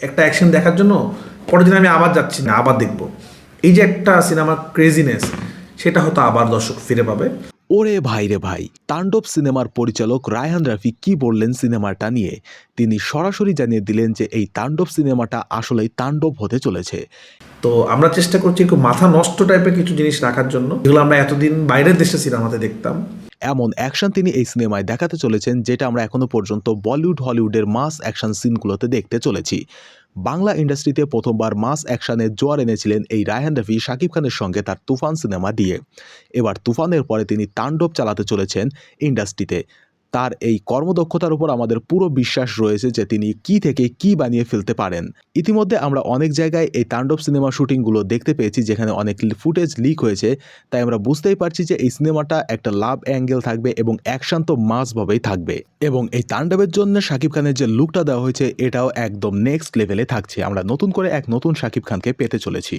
একটা অ্যাকশন দেখার জন্য পরের দিন আমি আবার যাচ্ছি না আবার দেখব। এই যে একটা সিনেমার ক্রেজিনেস সেটা হয়তো আবার দর্শক ফিরে পাবে। ওরে ভাই রে ভাই তাণ্ডব সিনেমার পরিচালক রায়হান রাফি কি বললেন সিনেমাটা নিয়ে? তিনি সরাসরি জানিয়ে দিলেন যে এই তাণ্ডব সিনেমাটা আসলেই তাণ্ডব হতে চলেছে। তো আমরা চেষ্টা করছি একটু মাথা নষ্ট টাইপের কিছু জিনিস রাখার জন্য। যেগুলো আমরা এতদিন বাইরের দেশে সিনেমাতে দেখতাম। এমন অ্যাকশন তিনি এই সিনেমায় দেখাতে চলেছেন, যেটা আমরা এখনও পর্যন্ত বলিউড হলিউডের মাস অ্যাকশন সিনগুলোতে দেখতে চলেছি। বাংলা ইন্ডাস্ট্রিতে প্রথমবার মাস অ্যাকশানের জোয়ার এনেছিলেন এই রায়হান রফি শাকিব খানের সঙ্গে তার তুফান সিনেমা দিয়ে। এবার তুফানের পরে তিনি তাণ্ডব চালাতে চলেছেন ইন্ডাস্ট্রিতে তার এই কর্মদক্ষতার উপর আমাদের পুরো বিশ্বাস রয়েছে যে তিনি কি থেকে কি বানিয়ে ফেলতে পারেন। ইতিমধ্যে আমরা অনেক জায়গায় এই তাণ্ডব সিনেমা শুটিংগুলো দেখতে পেয়েছি যেখানে অনেক ফুটেজ লিক হয়েছে। তাই আমরা বুঝতেই পারছি যে এই সিনেমাটা একটা লাভ অ্যাঙ্গেল থাকবে এবং অ্যাকশন তো মাসভাবেই থাকবে। এবং এই তাণ্ডবের জন্য শাকিব খানের যে লুকটা দেওয়া হয়েছে, এটাও একদম নেক্সট লেভেলে থাকছে। আমরা নতুন করে এক নতুন শাকিব খানকে পেতে চলেছি।